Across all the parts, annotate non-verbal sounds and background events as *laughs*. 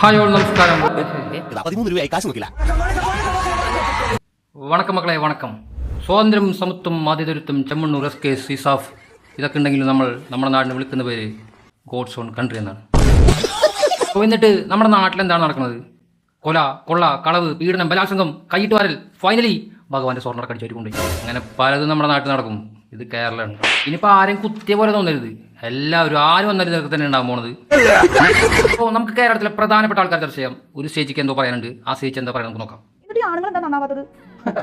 Hi all നമസ്കാരം പതിമൂന്ന് രൂപയായി കാശ് നോക്കില്ല. വണക്കം മക്കളെ വണക്കം. സ്വാതന്ത്ര്യം സമത്വം മാധ്യതരുത്വം ചെമ്മണ്ണൂർ എസ് കെ സിസാഫ് ഇതൊക്കെ ഉണ്ടെങ്കിലും നമ്മൾ നമ്മുടെ നാടിനെ വിളിക്കുന്ന പേര് ഗോഡ്സ് ഓൺ കൺട്രി എന്നാണ്. അപ്പോൾ എന്നിട്ട് നമ്മുടെ നാട്ടിൽ എന്താണ് നടക്കുന്നത്? കൊല കൊള്ള കളവ് പീഡനം ബലാത്സംഗം കൈയിട്ട് വരൽ ഫൈനലി ഭഗവാന്റെ സ്വർണ കടിച്ചു അങ്ങനെ പലതും നമ്മുടെ നാട്ടിൽ നടക്കും. ഇത് കേരളമാണ്. ഇനിയിപ്പോൾ ആരെയും കുത്തിയ പോലെ തോന്നരുത്. എല്ലാവരും ആരും വന്നാലും ഇതൊക്കെ തന്നെ ഉണ്ടാവും പോണത്. അപ്പോൾ നമുക്ക് കേരളത്തിലെ പ്രധാനപ്പെട്ട ആൾക്കാർ ചർച്ച ചെയ്യാം. ഒരു സ്റ്റേജിക്ക് എന്തോ പറയാനുണ്ട്. ആ സ്റ്റേജ് എന്താ പറയാൻ നമുക്ക് നോക്കാം. എന്നിട്ട് ഈ ആണുങ്ങൾ എന്താ നന്നാവാത്തത്? *laughs*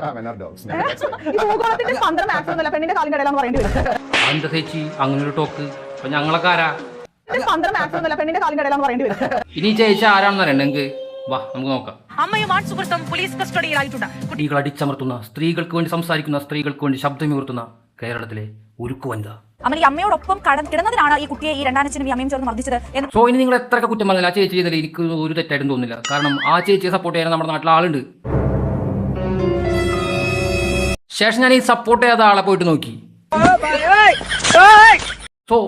എന്താ ചേച്ചി? അങ്ങനെ ഒരു ടോക്ക് അപ്പൊ ഞങ്ങളൊക്കെ ആരാ? ഇനി ചേച്ചി ആരാണെന്ന് വാ നമുക്ക് നോക്കാം. പോലീസ് കസ്റ്റഡിയിലായിട്ടുണ്ട് സ്ത്രീകൾ അടിച്ചമർത്തുന്ന സ്ത്രീകൾക്ക് വേണ്ടി സംസാരിക്കുന്ന സ്ത്രീകൾക്ക് വേണ്ടി ശബ്ദമുയർത്തുന്ന കേരളത്തിലെ ഉരുക്കു വനിത അമ്മ ഈ അമ്മയോടൊപ്പം കട കിടന്നതിനാണ് ഈ കുട്ടിയെ ഈ രണ്ടാനച്ഛനും ഈ അമ്മയും ചേർന്ന് മർദ്ദിച്ചത് എന്ന് സോ ഇനി നിങ്ങൾ എത്രയൊക്കെ കുറ്റം പറഞ്ഞില്ല ആ ചേച്ചി ചെയ്തില്ല എനിക്ക് ഒരു തെറ്റായിട്ടും തോന്നില്ല കാരണം ആ ചേച്ചിയെ സപ്പോർട്ട് ചെയ്യാൻ നമ്മുടെ നാട്ടിൽ ആളുണ്ട്. ശേഷം ഞാൻ ഈ സപ്പോർട്ട് ചെയ്യാത്ത ആളെ പോയിട്ട് നോക്കി. സോ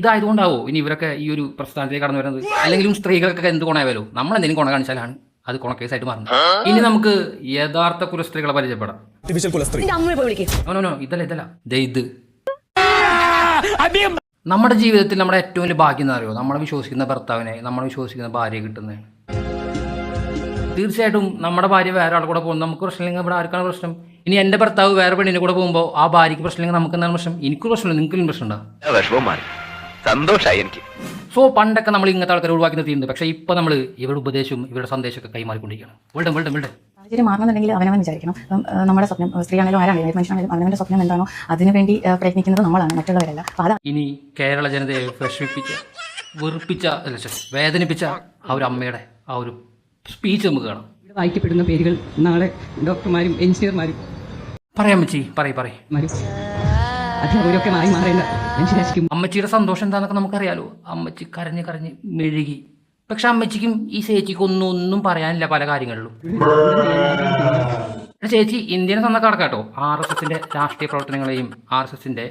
ഇതായതുകൊണ്ടാവോ ഇനി ഇവരൊക്കെ ഈ ഒരു പ്രസ്ഥാനത്തേക്ക് കടന്നു വരുന്നത്? അല്ലെങ്കിലും സ്ത്രീകൾക്കൊക്കെ എന്ത് ഗുണമായാലോ നമ്മൾ എന്തെങ്കിലും കൊണ കാണിച്ചാലാണ് അത് ഗുണക്കേസായിട്ട് മാറുന്നത്. ഇനി നമുക്ക് യഥാർത്ഥ കുലസ്ത്രീകളെ പരിചയപ്പെടാം. നോ, നോ, നോ, ഇതല്ല ഇതല്ല. ദേ ഇത്. നമ്മുടെ ജീവിതത്തിൽ നമ്മുടെ ഏറ്റവും വലിയ ഭാഗ്യം എന്ന് അറിയോ നമ്മളെ വിശ്വസിക്കുന്ന ഭർത്താവിനെ നമ്മളെ വിശ്വസിക്കുന്ന ഭാര്യയെ കിട്ടുന്നതാണ് തീർച്ചയായിട്ടും നമ്മുടെ ഭാര്യ വേറെ ആളുടെ കൂടെ പോകുമ്പോൾ നമുക്ക് പ്രശ്നമില്ലെങ്കിൽ ഇവിടെ ആർക്കാണ് പ്രശ്നം? ഇനി എന്റെ ഭർത്താവ് വേറെ പെണ്ണിന്റെ കൂടെ പോകുമ്പോൾ ആ ഭാര്യയ്ക്ക് പ്രശ്നമില്ലെങ്കിൽ നമുക്ക് എന്താണ് പ്രശ്നം? എനിക്ക് പ്രശ്നമില്ല നിങ്ങൾക്ക് പ്രശ്നം സന്തോഷമായി സന്തോഷായി എനിക്ക്. സോ പണ്ടൊക്കെ നമ്മൾ ഇങ്ങനത്തെ ആൾക്കാരെ ഒഴിവാക്കി നിർത്തിയിട്ടുണ്ട്. പക്ഷേ ഇപ്പോൾ നമ്മൾ ഇവരുടെ ഉപദേശവും ഇവരുടെ സന്ദേശമൊക്കെ കൈമാറിക്കൊണ്ടിരിക്കുകയാണ്. വേൾഡ് വേൾഡ് വേൾഡ് സാഹചര്യം മാറണമെന്നുണ്ടെങ്കിൽ അവനവൻ വിചാരിക്കണം. അപ്പം നമ്മുടെ സ്വപ്നം സ്ത്രീയാണെങ്കിലും ആരാണെങ്കിലും ഏത് മനുഷ്യനാണെങ്കിലും അവനവന്റെ സ്വപ്നം എന്താണോ അതിനു വേണ്ടി പ്രയത്നിക്കുന്നത് നമ്മളാണ് മറ്റുള്ളവരല്ല. ഇനി കേരള ജനതയെ വിഷമിപ്പിച്ച വെറുപ്പിച്ച വേദനിപ്പിച്ച ആ ഒരു അമ്മയുടെ ആ ഒരു സ്പീച്ച് നമുക്ക് കാണാം. ഇവിടെ വായിക്കപ്പെടുന്ന പേരുകൾ നാളെ ഡോക്ടർമാരും എഞ്ചിനീയർമാരും പറയാം അമ്മച്ചി പറയ് പറയ്. മാരും. അധ്യാപകരൊക്കെ മാറി മാറേണ്ട മനുഷ്യരാശിക്കും. അമ്മച്ചിയുടെ സന്തോഷം എന്താണെന്നൊക്കെ നമുക്കറിയാലോ. അമ്മച്ചി കരഞ്ഞ് കരഞ്ഞ് മെഴുകി പക്ഷെ അമ്മച്ചിക്കും ഈ ചേച്ചിക്കൊന്നും ഒന്നും പറയാനില്ല പല കാര്യങ്ങളിലും. ചേച്ചി ഇന്ത്യനെ സ്വന്തം കടക്കാട്ടോ ആർ എസ് എസിന്റെ രാഷ്ട്രീയ പ്രവർത്തനങ്ങളെയും ആർ എസ് എസിന്റെ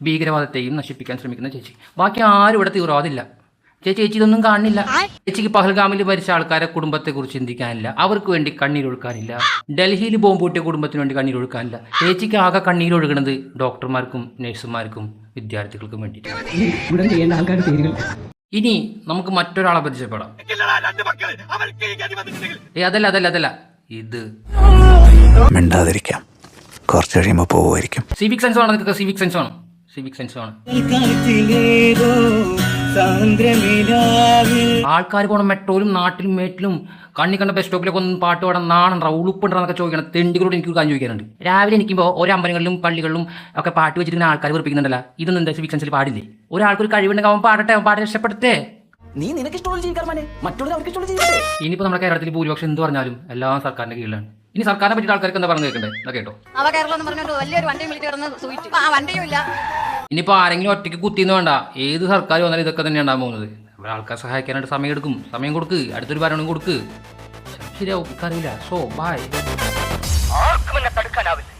ഭീകരവാദത്തെയും നശിപ്പിക്കാൻ ശ്രമിക്കുന്ന ചേച്ചി. ബാക്കി ആരും ഇവിടെ തീവ്രവാദില്ല. ചേച്ചി ചേച്ചി ഇതൊന്നും കാണില്ല. ചേച്ചിക്ക് പഹൽഗാമിൽ മരിച്ച ആൾക്കാരെ കുടുംബത്തെ കുറിച്ച് ചിന്തിക്കാനില്ല. അവർക്ക് വേണ്ടി കണ്ണീരൊഴുക്കാനില്ല ഡൽഹിയിൽ ബോംബ് പൊട്ടിയ കുടുംബത്തിന് വേണ്ടി കണ്ണീരൊഴുക്കാനില്ല ചേച്ചിക്ക് ആകെ കണ്ണീരൊഴുകണത് ഡോക്ടർമാർക്കും നഴ്സുമാർക്കും വിദ്യാർത്ഥികൾക്കും വേണ്ടിയിട്ട് ഇനി നമുക്ക് മറ്റൊരാളെ പരിചയപ്പെടാം. ഏ അതല്ല അതല്ല അതല്ല. ഇത്. മിണ്ടാതിരിക്കാം. കുറച്ച് കഴിയുമ്പോൾ പോവുമായിരിക്കും. സിവിക് സെൻസ് വേണം നിങ്ങൾക്ക് സിവിക് സെൻസ് വേണം. സിവിക് സെൻസ് വേണം. ആൾക്കാർ പോണ മെട്രോയിലും നാട്ടിലും മേട്ടിലും കണ്ണി കണ്ട ബസ് സ്റ്റോപ്പിലൊക്കെ ഒന്ന് പാട്ട് പാടാൻ നാണുണ്ടോ ഉളുപ്പുണ്ടെന്നൊക്കെ ചോദിക്കണം തെണ്ടികളോട് എനിക്ക് ഒരു കാര്യം ചോദിക്കാനുണ്ട്. രാവിലെ എനിക്കുമ്പോൾ ഓരോ അമ്പലങ്ങളിലും പള്ളികളിലും ഒക്കെ പാട്ട് വെച്ചിട്ട് ആൾക്കാർ വെറുപ്പിക്കുന്നുണ്ടല്ലോ. ഇതൊന്നും എന്താ ഫിക്സൻസിൽ പാടില്ലേ? ഒരാൾക്കൊരു കഴിവുണ്ടെങ്കിൽ അവൻ പാടട്ടെ അവൻ പാടി രക്ഷപ്പെടട്ടെ നീ നിനക്ക് ഇഷ്ടമുള്ള അവർക്ക് ഇഷ്ടമുള്ള ഇനിയിപ്പോൾ നമ്മുടെ കേരളത്തിൽ ഭൂരിപക്ഷം എന്ത് പറഞ്ഞാലും എല്ലാം സർക്കാരിന്റെ കീഴിലാണ്. ഇനി സർക്കാരിനെ പറ്റിയിട്ട് ആൾക്കാർക്ക് എന്താ പറഞ്ഞു കേൾക്കണ്ടേ കേട്ടോ. അവ കേരളം എന്ന് പറഞ്ഞിട്ട് വലിയൊരു വണ്ടിയും വിളിച്ചു കിടന്ന് സൂയിറ്റ് ആ വണ്ടിയും ഇല്ല. ഇനിയിപ്പോൾ ആരെങ്കിലും ഒറ്റയ്ക്ക് കുത്തിന്ന് വേണ്ട. ഏത് സർക്കാർ വന്നാലും ഇതൊക്കെ തന്നെ ഉണ്ടാകാൻ പോകുന്നത്. ഇവിടെ ആൾക്കാർ സഹായിക്കാനായിട്ട് സമയം എടുക്കും. സമയം കൊടുക്ക്. അടുത്തൊരു ഭരണം കൊടുക്ക്. ശരിയാവും. അറിയില്ല സോ ബായ് ആർക്കും എന്നെ തടുക്കാനാവില്ല.